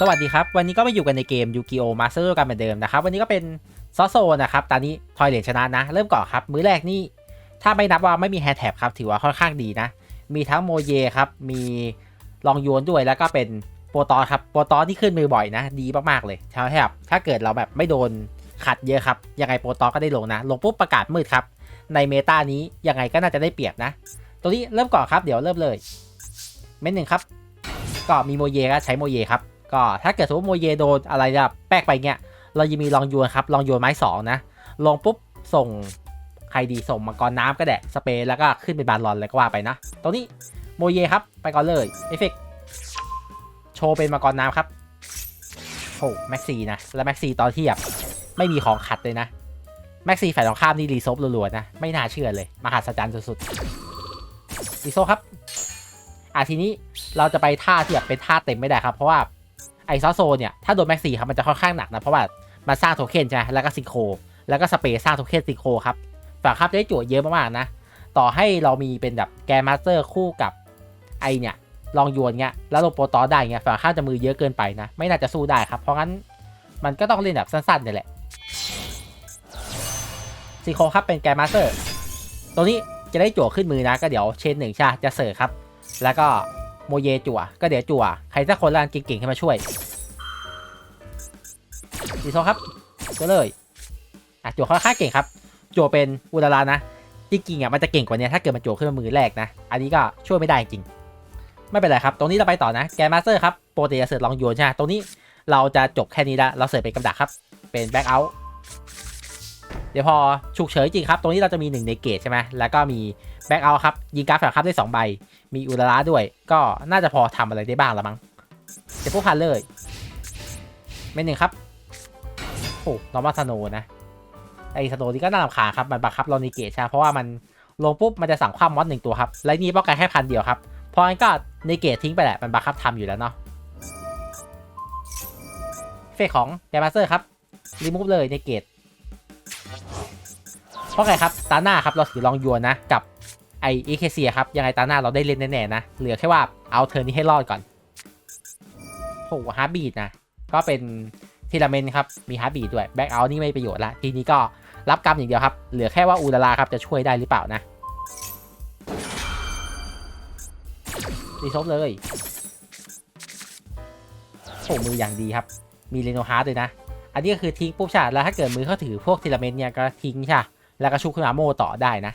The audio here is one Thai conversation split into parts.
สวัสดีครับ วันนี้ก็มาอยู่กันในเกมยูกิโอมาสเตอร์กันเหมือนเดิมนะครับ วันนี้ก็เป็นซอโซนะครับ ตอนนี้ทอยเลนชนะนะ เริ่มก่อนครับ มื้อแรกนี่ ถ้าไม่นับว่าไม่มีแฮแท็บครับ ถือว่าค่อนข้างดีนะ มีทั้งโมเยครับ มีลองโยนด้วยแล้วก็เป็นโปรตอสครับ โปรตอสที่ขึ้นมือบ่อยนะ ดีมากๆเลยใช่ครับถ้าเกิดเราแบบไม่โดนขัดเยอะครับ ยังไงโปรตอสก็ได้ลงนะ ลงปุ๊บประกาศมืดครับ ในเมตานี้ยังไงก็น่าจะได้เปรียบนะ ตัวนี้เริ่มก่อนครับ เดี๋ยวเริ่มเลย เม็ดหนึ่งครับ ก็มีโมเยก็ใช้โมเยครับ ก็ถ้าเกิดสมมติโมเยโดนอะไรจะแป๊กไปเงี้ย เรายังมีลองโยนครับ ลองโยนไม้สองนะ ลงปุ๊บส่งใครดีส่งมังกรน้ำก็แดะสเปรย์แล้วก็ขึ้นเป็นบาลอนแล้วก็ว่าไปนะ ตรงนี้โมเยครับไปก่อนเลยเอฟเฟกโชว์เป็นมังกรน้ำครับโอ้แม็กซีนะ แล้วแม็กซีตอนที่แบบไม่มีของขัดเลยนะ แม็กซีฝ่ายตรงข้ามนี่รีโซฟรัวๆนะ ไม่น่าเชื่อเลย มหัศจรรย์สุดๆรีโซครับ อะทีนี้เราจะไปท่าที่แบบเป็นท่าเต็มไม่ได้ครับ เพราะว่า ไอซอโซเนี่ยถ้าโดนแม็กซี่ครับมันจะค่อนข้างหนักนะเพราะว่ามันสร้างโทเค็นใช่ไหมแล้วก็ซิงโครแล้วก็สเปรย์สร้างโทเค็นซิงโครครับฝั่งครับจะได้จั่วเยอะมากๆนะ ต่อให้เรามีเป็นแบบแกมมาสเตอร์คู่กับไอเนี่ยลองโยนเงี้ยแล้วลงโปรตอได้เงี้ยฝั่งข้าจะมือเยอะเกินไปนะ ไม่น่าจะสู้ได้ครับ เพราะงั้นมันก็ต้องเล่นแบบสั้นๆนี่แหละซิงโคครับเป็นแกมมาสเตอร์ ตัวนี้จะได้จั่วขึ้นมือนะก็เดี๋ยวเชนหนึ่งใช่จะเสิร์ฟครับ แล้วก็ โมเยจั่ว ก็เดี๋ยวจั่ว ใครสักคนละกันเก่งๆให้มาช่วยดีโซครับจั่วเลยอะจั่วเขาค่อนข้าเก่งครับจั่วเป็นอุลารานะจริงๆอะมันจะเก่งกว่านี้ถ้าเกิดมันจั่วขึ้นมามือแรกนะ อันนี้ก็ช่วยไม่ได้จริง ไม่เป็นไรครับ ตรงนี้เราไปต่อนะ แกมาสเตอร์ครับโปรตีจะเสิร์ฟลองโยนใช่ไหมตรงนี้เราจะจบแค่นี้ละเราเสิร์ฟเป็นกำดักครับ เป็นแบ็กเอาท์เดี๋ยวพอฉุกเฉินจริงครับ ตรงนี้เราจะมี1ในเกตใช่ไหมแล้วก็มี แบ็กเอาครับ ยิงการ์ดฝั่งครับได้ 2 ใบ มีอุลาระด้วย ก็น่าจะพอทำอะไรได้บ้างละมั้งเดี๋ยวพวกพันเลยไม่หนึ่งครับโอ้นอร์มาสโนนะ ไอสโนนี่ก็น่ารำคาญครับ มันบังคับเราในเกตใช่เพราะว่ามันลงปุ๊บ มันจะสั่งความมอสหนึ่งตัวครับ และนี่ป้องกันแค่พันเดียวครับพราะงั้นก็ในเกตทิ้งไปแหละ มันบังคับทำอยู่แล้วเนาะ เฟกของแกมาสเตอร์ครับ รีมูฟเลยในเกตเพราะไงครับ ตาหน้าครับ เราถือลองยวนนะ กับ ไอเอเคเซียครับ ยังไงตาหน้าเราได้เล่นแน่ๆนะ เหลือแค่ว่าเอาเทอร์นี้ให้รอดก่อนโอ้ฮาร์บีดนะ ก็เป็นทีละเมนครับ มีฮาร์บีดด้วย แบ็กเอานี่ไม่ประโยชน์ละ ทีนี้ก็รับกรรมอย่างเดียวครับ เหลือแค่ว่าอูดาราครับจะช่วยได้หรือเปล่านะรีซบเลยโอ้มืออย่างดีครับ มีเรโนฮาร์ดเลยนะ อันนี้ก็คือทิ้งปุ๊บใช่แล้วถ้าเกิดมือเขาถือพวกทีละเมนเนี่ยก็ทิ้งใช่แล้วก็ชุบขึ้นมาโมต่อได้นะ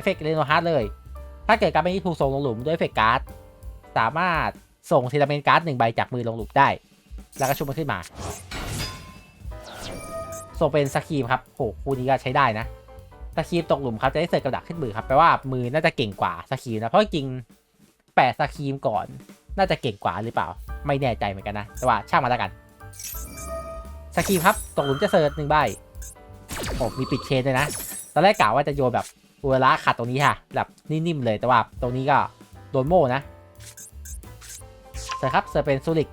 ฟเฟกต์เรโนฮาร์ดเลย ถ้าเกิดการเป็นที่ถูกส่งลงหลุมด้วยเอฟเฟกต์การ์ด สามารถส่งทีละเมนการ์ดหนึ่งใบจากมือลงหลุมได้ แล้วก็ชุบมันขึ้นมา ส่งเป็นสกีมครับโหคู่นี้ก็ใช้ได้นะสกีมตกหลุมครับจะได้เสิร์ฟกระดักขึ้นมือครับแปลว่ามือน่าจะเก่งกว่าสกีมนะ เพราะจริงแปะสกีมก่อน น่าจะเก่งกว่าหรือเปล่า ไม่แน่ใจเหมือนกันนะ แต่ว่าช่างมาแล้วกันสกีมครับตกหลุมจะเสิร์ฟหนึ่งใบโอ้มีปิดเชนด้วยนะ ตอนแรกกะว่าจะโยนแบบ อุระขัดตรงนี้ค่ะ แบบนิ่มๆเลยแต่ว่าตรงนี้ก็โดนโม่นะเสร็จครับเสร์เป็นซูริก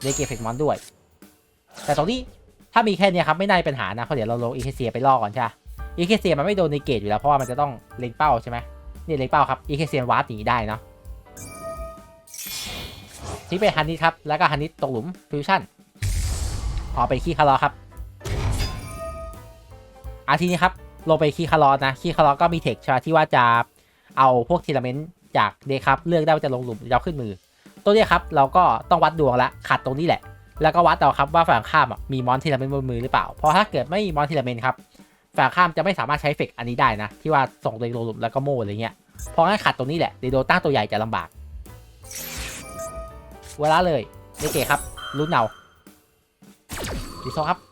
เดเกเฟกมอนด้วย แต่ตรงนี้ถ้ามีแค่นี้ครับ ไม่น่ามีปัญหานะ เพราะเดี๋ยวเราลงอีเคเซียไปล่อก่อนใช่ไหมอีเคเซียมันไม่โดนในเกตอยู่แล้ว เพราะว่ามันจะต้องเล็งเป้าใช่ไหมนี่เล็งเป้าครับอีเคเซียวาร์ปหนีได้เนาะที่เป็นฮันนิสครับ แล้วก็ฮันนิสตกหลุมฟิวชั่นออกไปขี้คาร์ลอครับอาทีนี้ครับ ลงไปคีย์คาร์ลอสนะคีย์คาร์ลอสก็มีเทคช่ไหมที่ว่าจะเอาพวกทีละเมนต์จากเดครับเลือกได้ว่าจะลงหลุมหรือจะขึ้นมือ ตัวนี้ครับเราก็ต้องวัดดวงละขัดตรงนี้แหละ แล้วก็วัดเอาครับว่าฝั่งข้ามมีมอนทีละเมนต์บนมือหรือเปล่า เพราะถ้าเกิดไม่มีมอนทีละเมนต์ครับฝั่งข้ามจะไม่สามารถใช้เฟกอันนี้ได้นะ ที่ว่าส่งตัวเองลงหลุมแล้วก็โม่อะไรเงี้ยเพราะงั้นขัดตรงนี้แหละเดโดต้าตัวใหญ่จะลำบาก เวลาเลยเดเกครับลุ้นเอาดีโซครับ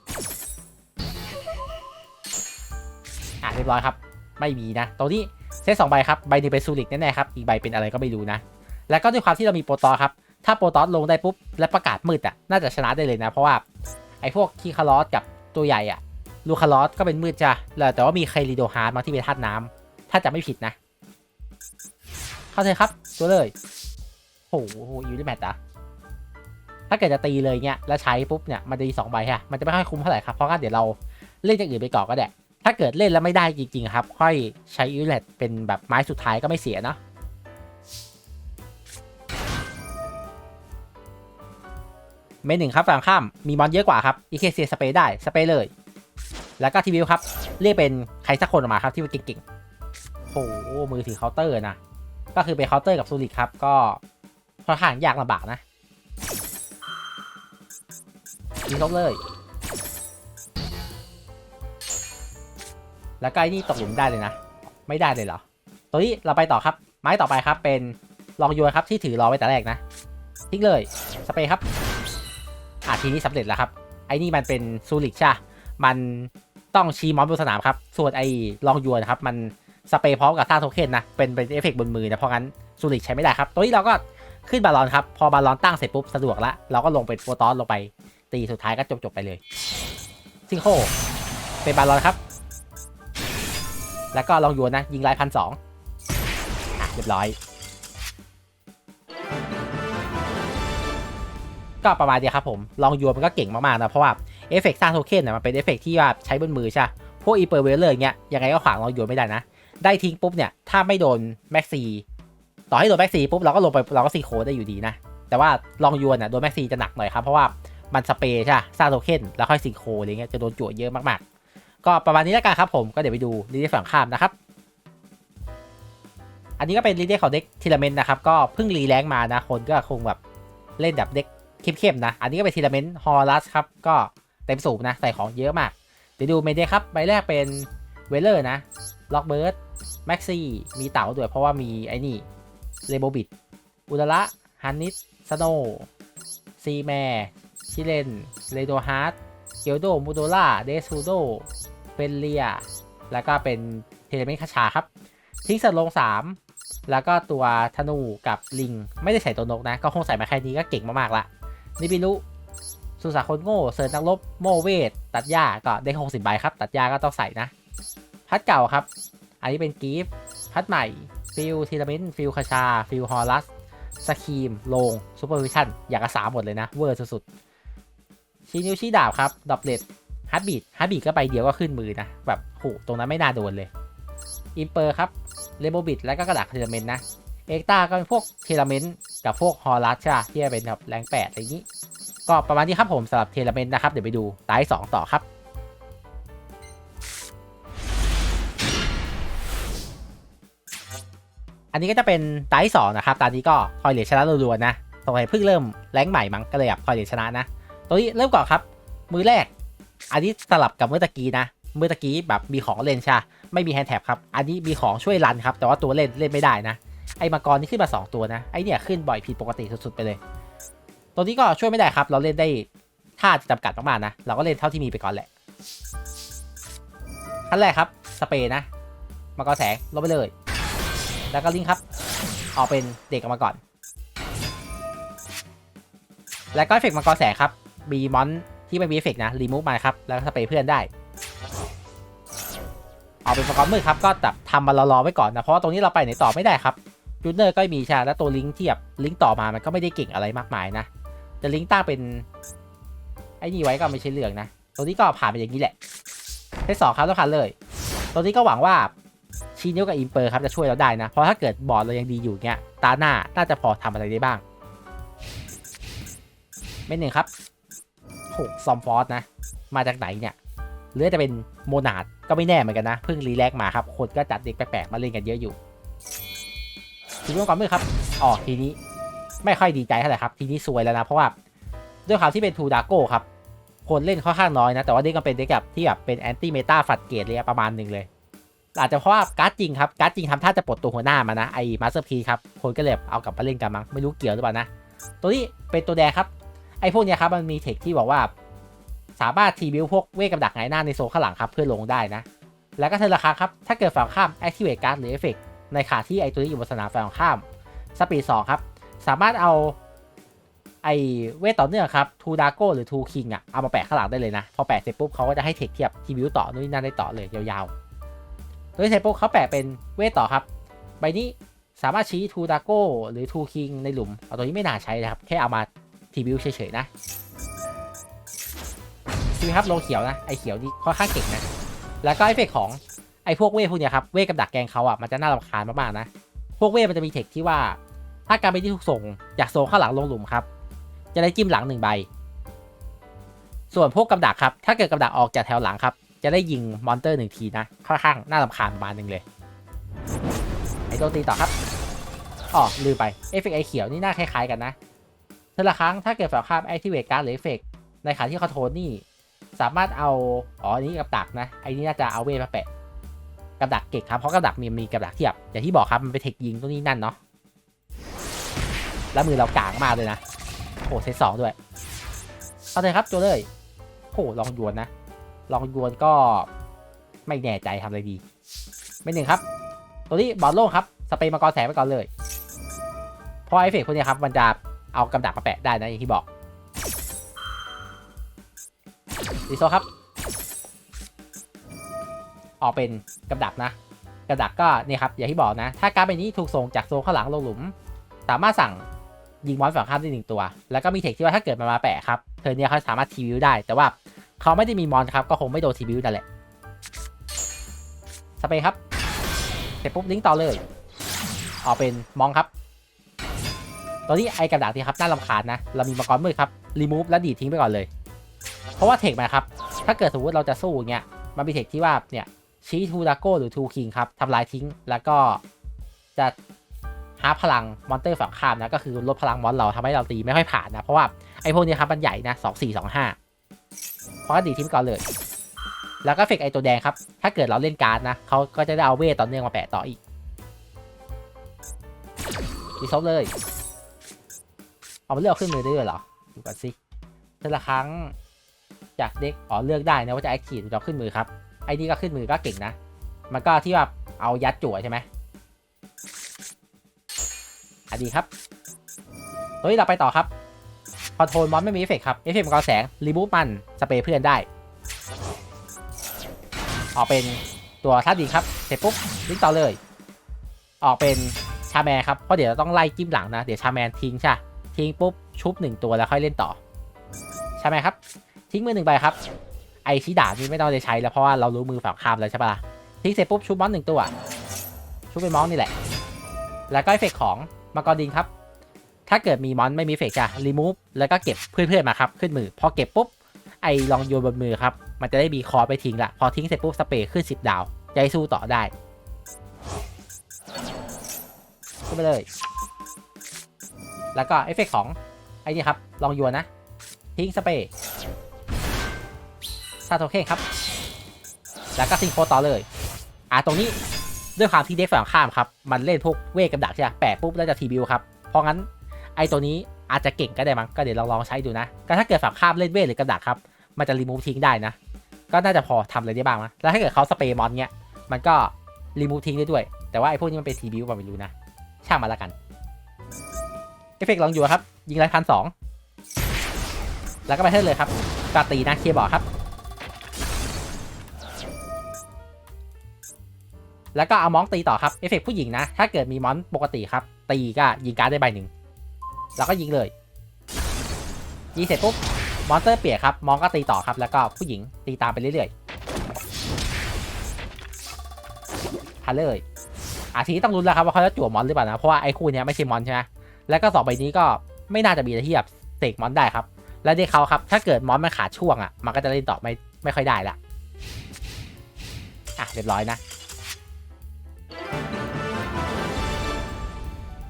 เรียบร้อยครับ ไม่มีนะ ตรงนี้เซตสองใบครับ ใบนึงเป็นซูริกแน่ๆครับ อีกใบเป็นอะไรก็ไม่รู้นะ แล้วก็ด้วยความที่เรามีโปรตอครับ ถ้าโปรตอสลงได้ปุ๊บ และประกาศมืดอะ น่าจะชนะได้เลยนะ เพราะว่าไอ้พวกคีคาร์ลอสกับตัวใหญ่อะ ลูคาร์ลอสก็เป็นมืดจ้ะแต่ว่ามีไคลิโดฮาร์ดมาที่เป็นธาตุน้ำถ้าจะไม่ผิดนะ เข้าใจครับ ตัวเลย โอ้โหยูริแมตต์อะถ้าเกิดจะตีเลยเงี้ยแล้วใช้ปุ๊บเนี่ย มันจะมีสองใบฮะ มันจะไม่ค่อยคุ้มเท่าไหร่ครับ เพราะงั้นเดี๋ยวเราเล่นอย่างอื่นไปก่อนก็ได้ ถ้าเกิดเล่นแล้วไม่ได้จริง ๆ ครับ ค่อยใช้อิเลตเป็นแบบไม้สุดท้ายก็ไม่เสียเนาะเมนหนึ่งครับฝั่งข้ามมีมอนเยอะกว่าครับอีเคเซียสเปย์ได้สเปย์เลย แล้วก็ทีวิวครับ เรียกเป็นใครสักคนออกมาครับที่เก่งๆโอ้มือถือเคาน์เตอร์นะ ก็คือเป็นเคาน์เตอร์กับซูริกครับ ก็ค่อนข้างยากลำบากนะยิงลบเลย แล้วก็ไอ้นี่ตกหลุมได้เลยนะ ไม่ได้เลยเหรอ ตัวนี้เราไปต่อครับ ไม้ต่อไปครับ เป็นลองโยนครับที่ถือรอไว้แต่แรกนะ ทิ้งเลย สเปรย์ครับ อะทีนี้สำเร็จแล้วครับ ไอ้นี่มันเป็นซูริกใช่มันต้องชี้มอนบนสนามครับ ส่วนไอ้ลองยวนครับ มันสเปรย์พร้อมกับท่าโทเค็นนะ เป็นเป็นเอฟเฟกต์บนมือนะเพราะงั้นซูริกใช้ไม่ได้ครับ ตัวนี้เราก็ขึ้นบาลอนครับ พอบาลอนตั้งเสร็จปุ๊บสะดวกละเราก็ลงเป็นโฟตอนลงไป ตีสุดท้ายก็จบจบไปเลยซิงโคเป็นบาลอนครับ แล้วก็ลองยวนนะ ยิงไล่พันสองเรียบร้อย ก็ประมาณเดียครับผม ลองยวนมันก็เก่งมากๆนะ เพราะว่าเอฟเฟกต์สร้างโทเค็นเนี่ยมันเป็นเอฟเฟกต์ที่ว่าใช้บนมือใช่ พวกอีเปอร์เวลเลอร์เงี้ยยังไงก็ขวางลองยวนไม่ได้นะ ได้ทิ้งปุ๊บเนี่ย ถ้าไม่โดนแม็กซีต่อให้โดนแม็กซีปุ๊บเราก็ลงไปเราก็ซีโคได้อยู่ดีนะ แต่ว่าลองยวนอะโดนแม็กซีจะหนักหน่อยครับเพราะว่ามันสเปรย์ใช่สร้างโทเค็นแล้วค่อยซีโคอะไรเงี้ยจะโดนจั่วเยอะมากๆ ก็ประมาณนี้แล้วกันครับผมก็เดี๋ยวไปดูลีเดียฝั่งข้ามนะครับ อันนี้ก็เป็นลีเดียของเด็กทีละเมนนะครับ ก็เพิ่งรีแรงมานะคนก็คงแบบเล่นแบบเด็กเข้มๆนะ อันนี้ก็เป็นทีละเมนฮอลลัสครับ ก็เต็มสูบนะ ใส่ของเยอะมาก เดี๋ยวดูเมนเดครับ ใบแรกเป็นเวเลอร์นะล็อกเบิร์ดแม็กซี่มีเต่าด้วยเพราะว่ามีไอ้นี่เรโบบิดอุดระฮันนิสสโนซีแมร์ชิเลนเรโดฮาร์ดเกลโดมูโดล่าเดซูโด เฟนเลียแล้วก็เป็นเทเลเมนคาชาครับ ทิ้งสัตว์ลง 3 แล้วก็ตัวธนูกับลิง ไม่ได้ใส่ตัวนกนะ ก็คงใส่มาแค่นี้ก็เก่งมากๆละนิบิลุสุสาคนโง่เซิร์นนักรบโมเวทตัดหญ้าก็ได้60ใบครับ ตัดหญ้าก็ต้องใส่นะ พัดเก่าครับ อันนี้เป็นกีฟพัดใหม่ฟิลทีลาเมนฟิลคาชาฟิลฮอลัสสคีมโลงซูเปอร์วิชั่น อย่างกระสาหมดเลยนะ เวอร์สุดๆชี้นิ้วชี้ดาบครับดอบเลด ฮัตบีดฮัตบีดก็ใบเดียวก็ขึ้นมือนะ แบบโหตรงนั้นไม่น่าโดนเลยอิมเปอร์ครับเลโบบิดแล้วก็กระดาษเทเลเมนนะเอกตาก็เป็นพวกเทเลเมนกับพวกฮอลัสใช่ปะที่จะเป็นแบบแรงแปดอะไรอย่างนี้ ก็ประมาณนี้ครับผมสำหรับเทเลเมนนะครับ เดี๋ยวไปดูตายสองต่อครับอันนี้ก็จะเป็นตายสองนะครับตอนนี้ก็คอยเหลียชนะรัวๆนะสงสัยเพิ่งเริ่มแรงใหม่มั้งก็เลยแบบคอยเหลียชนะนะ ตัวนี้เริ่มก่อนครับ มือแรก อันนี้สลับกับเมื่อตะกี้นะ เมื่อตะกี้แบบมีของเล่นใช่ไม่มีแฮนด์แท็บครับ อันนี้มีของช่วยรันครับ แต่ว่าตัวเล่นเล่นไม่ได้นะ ไอ้มังกรนี่ขึ้นมา 2 ตัวนะ ไอ้เนี่ยขึ้นบ่อยผิดปกติสุดๆไปเลย ตัวนี้ก็ช่วยไม่ได้ครับ เราเล่นได้ท่าจำกัดมากๆนะ เราก็เล่นเท่าที่มีไปก่อนแหละขั้นแรกครับ สเปรย์นะมังกรแสงลบไปเลย แล้วก็ลิงครับ ออกเป็นเด็กออกมาก่อน แล้วก็เอฟเฟกต์มังกรแสงครับ มีมอน ที่ไม่มีเอฟเฟกนะรีมูฟมาครับ แล้วก็สเปรย์เพื่อนได้ เอาเป็นมังกรมืดครับ ก็แบบทำมารอๆไว้ก่อนนะ เพราะว่าตรงนี้เราไปไหนต่อไม่ได้ครับจูเนอร์ก็มีใช่แล้วตัวลิงก์ที่แบบลิงก์ต่อมามันก็ไม่ได้เก่งอะไรมากมายนะจะลิงก์ตั้งเป็นไอ้นี่ไว้ก็ไม่ใช่เรื่องนะตัวนี้ก็ผ่านไปอย่างนี้แหละเทสสองครับแล้วผ่านเลยตัวนี้ก็หวังว่าชีนิ้วกับอิมเปอร์ครับจะช่วยเราได้นะ เพราะถ้าเกิดบอร์ดเรายังดีอยู่เงี้ย ตาหน้าน่าจะพอทำอะไรได้บ้างไม่หนึ่งครับ โหซอมฟอสนะ มาจากไหนเนี่ย หรือจะเป็นโมนาดก็ไม่แน่เหมือนกันนะ เพิ่งรีแลกมาครับ คนก็จัดเด็กแปลกๆมาเล่นกันเยอะอยู่ทีนี้ก่อนมือครับอ๋อทีนี้ไม่ค่อยดีใจเท่าไหร่ครับ ทีนี้ซวยแล้วนะ เพราะว่าด้วยความที่เป็นทูดาโก้ครับ คนเล่นค่อนข้างน้อยนะ แต่ว่าเด็กก็เป็นเด็กแบบที่แบบเป็นแอนตี้เมตาฟัดเกตเลยประมาณหนึ่งเลย อาจจะเพราะว่าการ์ดจริงครับ การ์ดจริงทำท่าจะปลดตัวหัวหน้ามานะไอ้มาสเตอร์พีครับ คนก็เลยเอากลับมาเล่นกันมั้ง ไม่รู้เกี่ยวหรือเปล่านะ ตัวนี้เป็นตัวแดงครับ ไอ้พวกเนี้ยครับมันมีเทคที่บอกว่า สามารถทีบิวพวกเวทกับดักไงหน้าในโซนข้างหลังครับเพื่อลงได้นะ แล้วก็เทร์ราคาครับ ถ้าเกิดฝั่งข้าม activate card หรือ effect ในขาที่ไอตัวนี้อยู่บนสนามฝั่งข้าม สปีด2ครับ สามารถเอาไอเวทต่อเนื่องครับทูดาโก้หรือทูคิงอะเอามาแปะข้างหลังได้เลยนะ พอแปะเสร็จปุ๊บเขาก็จะให้เทคเทียบทีบิวต่อนู่นนนั่นได้ต่อเลยยาวๆโดยเสร็จปุ๊บเขาแปะเป็นเวทต่อครับใบนี้สามารถชี้ทูดาโก้หรือทูคิงในหลุม เอาตัวนี้ไม่น่าใช้นะครับ แค่เอามา ทีบิวเฉยๆนะคือครับโลเขียวนะไอเขียวนี่ค่อนข้างเก่งนะแล้วก็ไอเฟกของไอพวกเวทพวกเนี้ยครับเวทกับดักแกงเขาอะมันจะน่ารำคาญมากๆนะพวกเวทมันจะมีเทคที่ว่า ถ้าการไปที่ถูกส่งอยากโซงข้างหลังลงหลุมครับ จะได้จิ้มหลังหนึ่งใบ ส่วนพวกกับดักครับ ถ้าเกิดกับดักออกจากแถวหลังครับ จะได้ยิงมอนเตอร์หนึ่งทีนะค่อนข้างน่ารำคาญประมาณหนึ่งเลยไอโจมตีต่อครับอ๋อลืมไปเอฟเฟกไอเขียวนี่น่าคล้ายๆกันนะ เทอละครั้งถ้าเกิดฝ่ายข้าม activate การ์ดหรือเอฟเฟกในขณะที่เขาโทนนี่ สามารถเอาอ๋ออันนี้กับดักนะไอ้นี่น่าจะเอาเวทมาแปะกับดักเก่งครับเพราะกับดักมีมีกับดักเทียบอย่างที่บอกครับมันเป็นเทคยิงตัวนี้นั่นเนาะแล้วมือเรากลางมากเลยนะโอ้เซตสองด้วยเอาเลยครับตัวเลยโอ้ลองยวนนะลองยวนก็ไม่แน่ใจทำอะไรดีไม่หนึ่งครับ ตัวนี้บอลโล่งครับสเปรย์มังกรแสงไปก่อนเลยพราะไอเฟกพวกนี้ครับมันจะ เอากำดักมาแปะได้นะอย่างที่บอกดีโซครับ ออกเป็นกับดักนะกับดักก็เนี่ยครับอย่างที่บอกนะ ถ้าการ์ดใบนี้ถูกส่งจากโซนข้างหลังลงหลุม สามารถสั่งยิงมอนฝั่งข้ามได้หนึ่งตัว แล้วก็มีเทคที่ว่าถ้าเกิดมันมาแปะครับเธอเนี่ยเขาสามารถทีวิวได้ แต่ว่าเขาไม่ได้มีมอนครับก็คงไม่โดนทีวิวนั่นแหละสเปรย์ครับ เสร็จปุ๊บลิงก์ต่อเลย ออกเป็นมองครับ ตอนนี้ไอ้กับดักที่ครับน่ารำคาญนะ เรามีมังกรมืดครับรีมูฟแล้วดีทิ้งไปก่อนเลย เพราะว่าเทคมันครับ ถ้าเกิดสมมติเราจะสู้อย่างเงี้ย มันมีเทคที่ว่าเนี่ยชี้ทูดาโก้หรือทูคิงครับทำลายทิ้ง แล้วก็จะหาพลังมอนเตอร์ฝั่งข้ามนะ ก็คือลดพลังมอนเราทำให้เราตีไม่ค่อยผ่านนะ เพราะว่าไอ้พวกนี้ครับมันใหญ่นะสองสี่สองห้าเพราะก็ดีทิ้งไปก่อนเลย แล้วก็เฟกไอตัวแดงครับ ถ้าเกิดเราเล่นการ์ดนะเขาก็จะได้เอาเวทต่อเนื่องมาแปะต่ออีกดีซบเลย เอามาเลือกขึ้นมือได้ด้วยเหรอดูกันสิแต่ละครั้งจากเด็กอ๋อเลือกได้นะว่าจะแอคทีฟหรือจะขึ้นมือครับไอ้นี่ก็ขึ้นมือก็เก่งนะ มันก็ที่ว่าเอายัดจั่วใช่ไหมอันดีครับเฮ้เราไปต่อครับคอนโทรลมอนไม่มีเอฟเฟกครับ เอฟเฟกต์มังกรแสง รีมูฟมัน สเปรย์เพื่อนได้ ออกเป็นตัวท่าดีครับ เสร็จปุ๊บลิงต่อเลย ออกเป็นชาแมนครับ เพราะเดี๋ยวเราต้องไล่จิ้มหลังนะ เดี๋ยวชาแมนทิ้งใช่ ทิ้งปุ๊บชุบหนึ่งตัวแล้วค่อยเล่นต่อ ใช่ไหมครับ ทิ้งมือหนึ่งใบครับ ไอชิดานี่ไม่ต้องได้ใช้แล้วเพราะว่าเรารู้มือฝั่งข้ามแล้วใช่ปะล่ะทิ้งเสร็จปุ๊บชุบมอนหนึ่งตัวชุบเป็นมอนนี่แหละ แล้วก็เอฟเฟกของมังกรดินครับ ถ้าเกิดมีมอนไม่มีเฟกจะรีมูฟแล้วก็เก็บเพื่อนๆมาครับขึ้นมือพอเก็บปุ๊บไอลองโยนบนมือครับมันจะได้มีคอไปทิ้งละพอทิ้งเสร็จปุ๊บสเปรย์ขึ้น10 ดาวจะให้สู้ต่อได้ขึ้นไปเลย แล้วก็เอฟเฟกของไอ้นี่ครับ ลองโยนนะ ทิ้งสเปรย์ซาโตเคนครับ แล้วก็ซิงโครต่อเลย อ่าตรงนี้ด้วยความที่เด็กฝั่งข้ามครับ มันเล่นพวกเวทกับดักใช่ไหมแปะปุ๊บแล้วจะทีบิวครับ เพราะงั้นไอ้ตัวนี้อาจจะเก่งก็ได้มั้งก็เดี๋ยวลองลองใช้ดูนะก็ถ้าเกิดฝั่งข้ามเล่นเวทหรือกับดักครับ มันจะรีมูฟทิ้งได้นะ ก็น่าจะพอทำอะไรได้บ้างนะแล้วถ้าเกิดเขาสเปรย์มอนเนี้ยมันก็รีมูฟทิ้งได้ด้วย แต่ว่าไอ้พวกนี้มันเป็นทีบิวป่ะไม่รู้นะ ช่างมาแล้วกัน เอฟเฟกต์ลองอยู่ครับ ยิงไรพันสองแล้วก็ไปเทิร์นเลยครับกาตีนะเคียบอร์ครับ แล้วก็เอามอนตีต่อครับเอฟเฟกต์ผู้หญิงนะ ถ้าเกิดมีมอนปกติครับ ตีก็ยิงการ์ดได้ใบหนึ่ง แล้วก็ยิงเลย ยิงเสร็จปุ๊บมอนเตอร์เปียกครับ มองก็ตีต่อครับ แล้วก็ผู้หญิงตีตามไปเรื่อยๆทันเลยอาทีต้องรุ้นแล้วครับว่าเขาจะจั่วมอนหรือเปล่านะ เพราะว่าไอ้คู่นี้ไม่ใช่มอนใช่ไหม แล้วก็สองใบนี้ก็ไม่น่าจะมีอะไรที่แบบเสกมอนได้ครับ และเด็กเขาครับ ถ้าเกิดมอนมันขาดช่วงอะ มันก็จะเล่นต่อไม่ไม่ค่อยได้ละอะเรียบร้อยนะ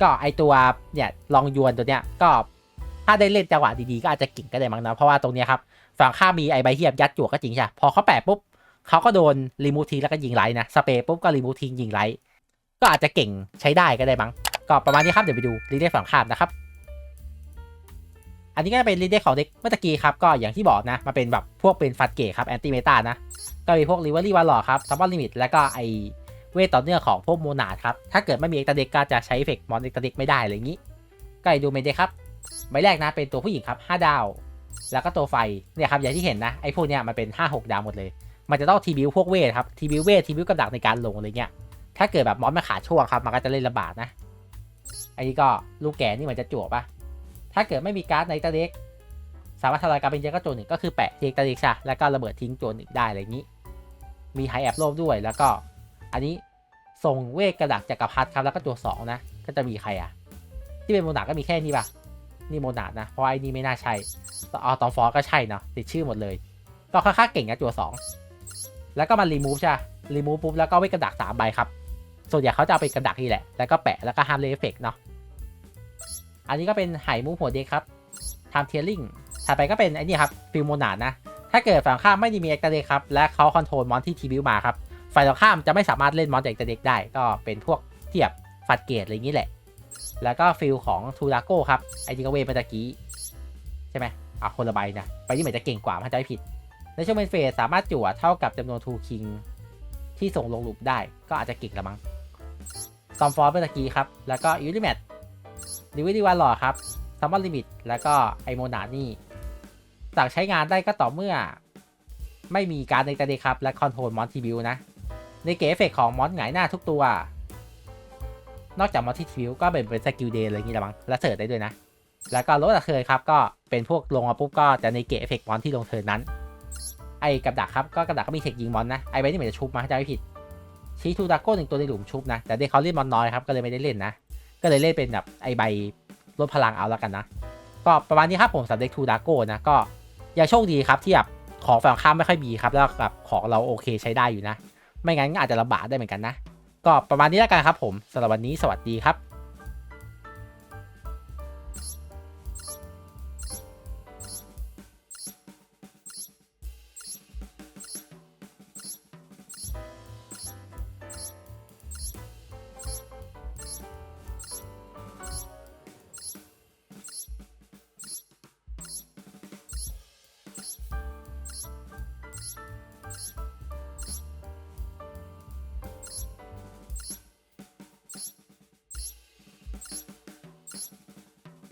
ก็ไอตัวเนี่ยลองยวนตัวเนี้ยก็ถ้าได้เล่นจังหวะดีๆก็อาจจะเก่งก็ได้มั้งนะเพราะว่าตรงเนี้ยครับฝั่งข้ามีไอใบเทียบยัดจั่วก็จริงใช่พอเขาแปะปุ๊บเขาก็โดนรีมูทีแล้วก็ยิงไลท์นะสเปรย์ปุ๊บก็รีมูทียิงไลท์ก็อาจจะเก่งใช้ได้ก็ได้มั้ง ก็ประมาณนี้ครับเดี๋ยวไปดูรีเดฝั่งข้ามนะครับ อันนี้ก็เป็นรีเดของเด็กเมื่อตะกี้ครับก็อย่างที่บอกนะมาเป็นแบบพวกเป็นฟัดเกตครับแอนติเมตานะก็มีพวกริเวอรี่วอลล์ครับซัมบอนลิมิตแล้วก็ไอเวทต่อเนื่องของพวกโมนาดครับถ้าเกิดไม่มีเอกตาเด็กก็จะใช้เอฟเฟกต์มอนเอกตาเด็กไม่ได้อะไรอย่างนี้ ก็ไปดูเมเดครับใบแรกนะเป็นตัวผู้หญิงครับ5ดาว แล้วก็ตัวไฟเนี่ยครับอย่างที่เห็นนะไอพวกเนี้ยมันเป็น 5 6 ดาวหมดเลย มันจะต้องทีบิวพวกเวทครับทีบิวเวททีบิวกระดักในการลงอะไรเงี้ยถ้าเกิดแบบมอนมาขาดช่วงครับมันก็จะเล่นลำบากนะ อันนี้ก็ลูกแก่นี่มันจะจั่วปะถ้าเกิดไม่มีการ์ดในตาเด็กสามารถทำลายการเป็นเยอะก็ตัวหนึ่งก็คือแปะเทกตาเด็กใช่แล้วก็ระเบิดทิ้งตัวหนึ่งได้อะไรอย่างนี้ มีไฮแอบโลบด้วยแล้วก็อันนี้ส่งเวกกระดักจักรพรรดิครับแล้วก็ตัวสองนะก็จะมีใครอะ ที่เป็นโมนาก็มีแค่นี้ป่ะนี่โมนาดนะเพราะไอ้นี่ไม่น่าใช่อ๋อตองฟอสก็ใช่เนาะติดชื่อหมดเลย ก็ค่อนข้างเก่งนะจัวสองแล้วก็มารีมูฟใช่รีมูฟปุ๊บแล้วก็เวทกระดักสามใบครับ ส่วนใหญ่เขาจะเอาไปกระดักนี่แหละ แล้วก็แปะแล้วก็ห้ามเลเฟเฟกเนาะ อันนี้ก็เป็นไหมูหัวเด็กครับทำเทียริงถัดไปก็เป็นไอ้นี่ครับฟิลโมนาดนะ ถ้าเกิดฝั่งข้ามไม่ได้มีเอ็กซ์เด็กครับ และเขาคอนโทรลมอนที่ทีบิวมาครับ ฝ่ายตรงข้ามจะไม่สามารถเล่นมอนจากเอกซ์เด็กได้ ก็เป็นพวกเทียบฟัดเกตอะไรอย่างนี้แหละ แล้วก็ฟิลของทูดาโก้ครับ ไอจิงกเวเมื่อตะกี้ใช่ไหมอะคนละใบนะใบนี้เหมือนจะเก่งกว่าถ้าจะไม่ผิด ในช่วงเป็นเฟสสามารถจั่วเท่ากับจำนวนทูคิง ที่ส่งลงหลุมได้ก็อาจจะเก่งละมั้งซอมฟอร์เมื่อตะกี้ครับ แล้วก็ยูนิแมทดิวิดีวันหล่อครับซัมมอนลิมิต แล้วก็ไอโมนานี่สั่งใช้งานได้ก็ต่อเมื่อ ไม่มีการในตัวเดครับ และคอนโทรลมอนทีบิวนะ ในเกเอฟเฟกของมอนหงายหน้าทุกตัว นอกจากมอนที่ทีบิวก็เป็นเป็นสกิลเดย์อะไรอย่างงี้ละมั้งและเสิร์ชได้ด้วยนะ แล้วก็ลดอะเคยครับก็เป็นพวกลงมาปุ๊บก็จะในเกเอฟเฟกมอนที่ลงเทิร์นนั้น อ้กับดักครับก็กับดักก็มีเทคยิงมอนนะไอ้ใบนี่เหมือนจะชุบมาถ้าจำไม่ผิดชี้ทูดาโก้หนึ่งตัวในหลุมชุบนะ แต่เด็กเขาเล่นมอนน้อยครับก็เลยไม่ได้เล่นนะ ก็เลยเล่นเป็นแบบไอ้ใบลดพลังเอาแล้วกันนะ ก็ประมาณนี้ครับผมสำหรับเด็กทูดาโก้นะก็ยังโชคดีครับที่แบบของฝั่งข้ามไม่ค่อยมีครับแล้วแบบของเราโอเคใช้ได้อยู่นะ ไม่งั้นก็อาจจะลำบากได้เหมือนกันนะ ก็ประมาณนี้แล้วกันครับผมสำหรับวันนี้สวัสดีครับ